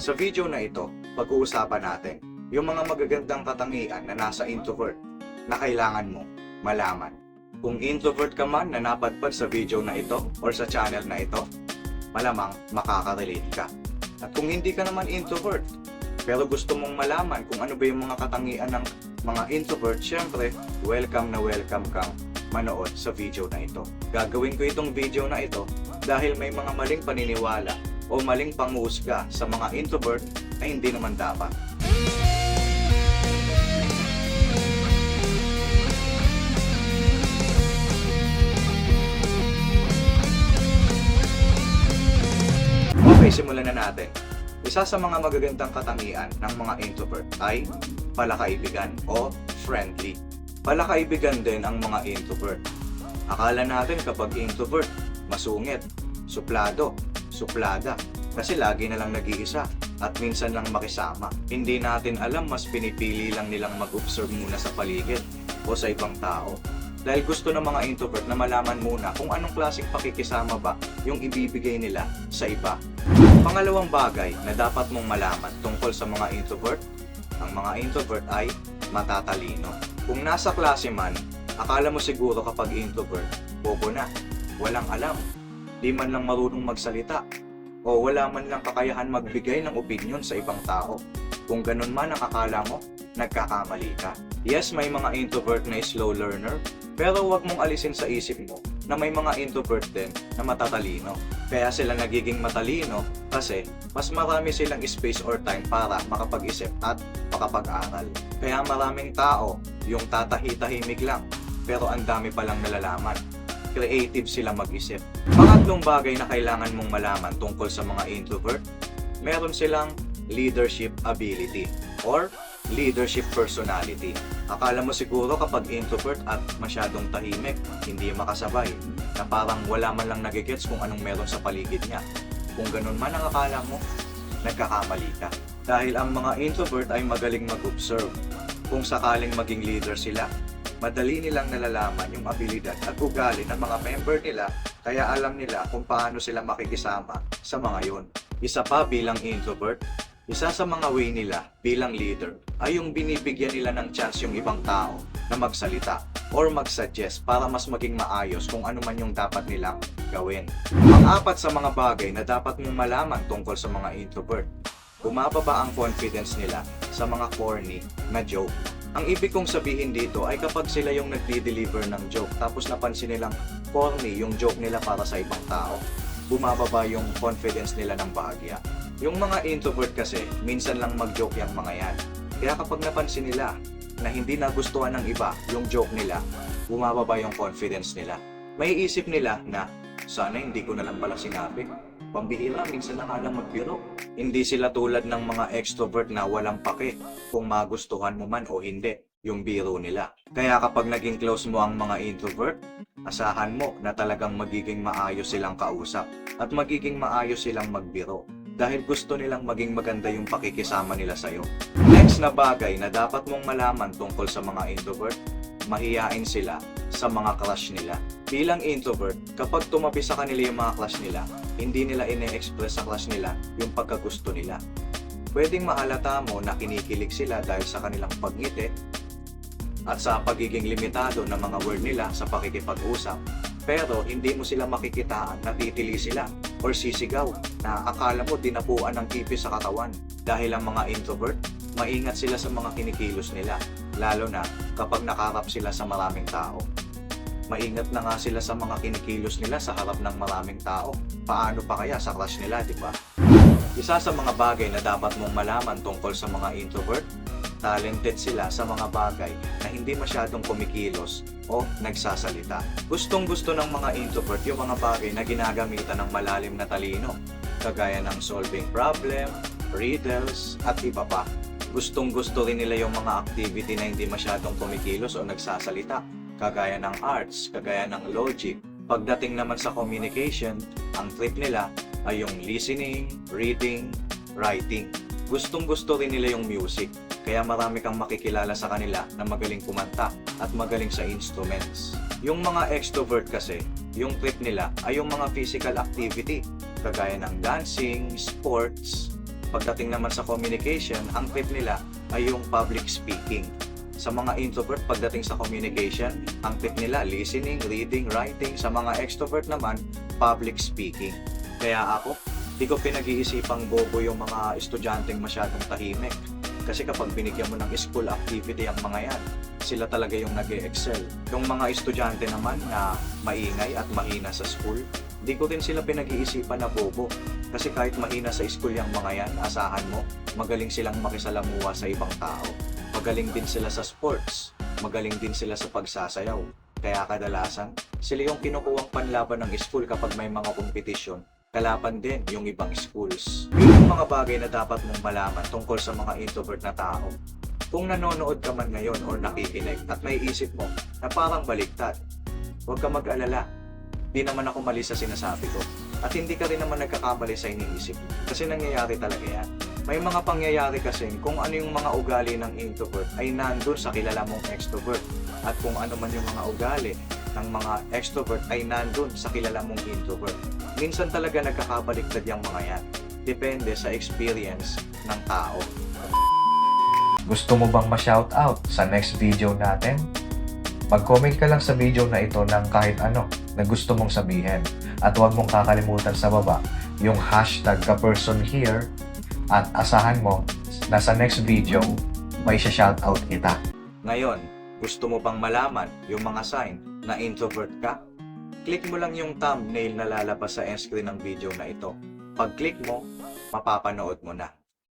Sa video na ito, pag-uusapan natin yung mga magagandang katangian na nasa introvert na kailangan mo malaman. Kung introvert ka man na napadpad sa video na ito or sa channel na ito, malamang makaka-relate ka. At kung hindi ka naman introvert, pero gusto mong malaman kung ano ba yung mga katangian ng mga introvert, syempre, welcome na welcome kang manood sa video na ito. Gagawin ko itong video na ito dahil may mga maling paniniwala o maling panghusga sa mga introvert na hindi naman dapat. Okay, simulan na natin. Isa sa mga magagandang katangian ng mga introvert ay palakaibigan o friendly. Palakaibigan din ang mga introvert. Akala natin kapag introvert, masungit, suplado, suplada, kasi lagi na lang nag-iisa at minsan lang makisama. Hindi natin alam mas pinipili lang nilang mag-observe muna sa paligid o sa ibang tao. Dahil gusto ng mga introvert na malaman muna kung anong klaseng pakikisama ba yung ibibigay nila sa iba. Pangalawang bagay na dapat mong malaman tungkol sa mga introvert, ang mga introvert ay matatalino. Kung nasa klase man, akala mo siguro kapag introvert, bobo na, walang alam, di man lang marunong magsalita, o wala man lang kakayahan magbigay ng opinion sa ibang tao. Kung ganun man ang akala mo, nagkakamali ka. Yes, may mga introvert na slow learner, pero huwag mong alisin sa isip mo na may mga introvert din na matatalino. Kaya sila nagiging matalino kasi mas marami silang space or time para makapag-isip at makapag-aral. Kaya maraming tao yung tatahi-tahimik lang pero ang dami palang nalalaman. Creative sila mag-isip. Pangatlong bagay na kailangan mong malaman tungkol sa mga introvert, meron silang leadership ability or leadership personality. Akala mo siguro kapag introvert at masyadong tahimik, hindi makasabay, na parang wala man lang nagigets kung anong meron sa paligid niya. Kung ganun man ang akala mo, nagkakamali ka. Dahil ang mga introvert ay magaling mag-observe. Kung sakaling maging leader sila, madali nilang nalalaman yung abilidad at ugali ng mga member nila kaya alam nila kung paano sila makikisama sa mga yun. Isa pa bilang introvert, isa sa mga way nila bilang leader ay yung binibigyan nila ng chance yung ibang tao na magsalita or mag-suggest para mas maging maayos kung ano man yung dapat nilang gawin. Ang-apat sa mga bagay na dapat mong malaman tungkol sa mga introvert, bumababa ang confidence nila sa mga corny na joke. Ang ibig kong sabihin dito ay kapag sila yung nagdi-deliver ng joke tapos napansin nilang corny yung joke nila para sa ibang tao, bumababa yung confidence nila ng bahagya. Yung mga introvert kasi, minsan lang mag-joke yung mga yan. Kaya kapag napansin nila na hindi nagustuhan ng iba yung joke nila, bumababa yung confidence nila. May isip nila na, sana hindi ko na lang pala sinabi. Pambihira, minsan lang alam magbiro. Hindi sila tulad ng mga extrovert na walang pake kung magustuhan mo man o hindi yung biro nila. Kaya kapag naging close mo ang mga introvert, asahan mo na talagang magiging maayos silang kausap at magiging maayos silang magbiro dahil gusto nilang maging maganda yung pakikisama nila sa'yo. Next na bagay na dapat mong malaman tungkol sa mga introvert, mahiyain sila sa mga crush nila. Bilang introvert, kapag tumabi sa kanila yung mga crush nila, hindi nila ine-express sa crush nila yung pagkagusto nila. Pwedeng mahalata mo na kinikilig sila dahil sa kanilang pagngiti at sa pagiging limitado ng mga word nila sa pakikipag-usap. Pero hindi mo sila makikitaan na titili sila or sisigaw na akala mo dinapuan ng kipis sa katawan. Dahil ang mga introvert, maingat sila sa mga kinikilos nila, lalo na kapag nakarap sila sa maraming tao. Maingat na nga sila sa mga kinikilos nila sa harap ng maraming tao. Paano pa kaya sa crush nila, di ba? Isa sa mga bagay na dapat mong malaman tungkol sa mga introvert, talented sila sa mga bagay na hindi masyadong kumikilos o nagsasalita. Gustong gusto ng mga introvert yung mga bagay na ginagamitan ng malalim na talino, kagaya ng solving problem, riddles, at iba pa. Gustong gusto rin nila yung mga activity na hindi masyadong kumikilos o nagsasalita, kagaya ng arts, kagaya ng logic. Pagdating naman sa communication, ang trip nila ay yung listening, reading, writing. Gustong gusto rin nila yung music, kaya marami kang makikilala sa kanila na magaling kumanta at magaling sa instruments. Yung mga extrovert kasi, yung trip nila ay yung mga physical activity, kagaya ng dancing, sports, pagdating naman sa communication, ang trip nila ay yung public speaking. Sa mga introvert, pagdating sa communication, ang tip nila listening, reading, writing. Sa mga extrovert naman, public speaking. Kaya ako, di ko pinag-iisipang bobo yung mga estudyanteng masyadong tahimik. Kasi kapag binigyan mo ng school activity ang mga yan, sila talaga yung nag excel Yung mga estudyante naman na maingay at mahina sa school, di ko rin sila pinag-iisipan na bobo. Kasi kahit mahina sa school yung mga yan, asahan mo, magaling silang makisalamuha sa ibang tao. Magaling din sila sa sports. Magaling din sila sa pagsasayaw. Kaya kadalasan, sila yung kinukuhang panlaban ng school kapag may mga kompetisyon. Kalaban din yung ibang schools. Yun ang mga bagay na dapat mong malaman tungkol sa mga introvert na tao. Kung nanonood ka man ngayon or nakikinig at may isip mo na parang baliktad, huwag ka mag-alala. Di naman ako mali sa sinasabi ko. At hindi ka rin naman nagkakamali sa iniisip. Kasi nangyayari talaga yan. May mga pangyayari kasi kung ano yung mga ugali ng introvert ay nandun sa kilala mong extrovert. At kung ano man yung mga ugali ng mga extrovert ay nandun sa kilala mong introvert. Minsan talaga nagkakabaliktad yung mga yan. Depende sa experience ng tao. Gusto mo bang ma-shoutout sa next video natin? Mag-comment ka lang sa video na ito ng kahit ano na gusto mong sabihin. At huwag mong kakalimutan sa baba yung hashtag ka-person here at asahan mo na sa next video may shoutout kita. Ngayon, gusto mo bang malaman yung mga sign na introvert ka? Click mo lang yung thumbnail na lalabas sa screen ng video na ito. Pag-click mo, mapapanood mo na.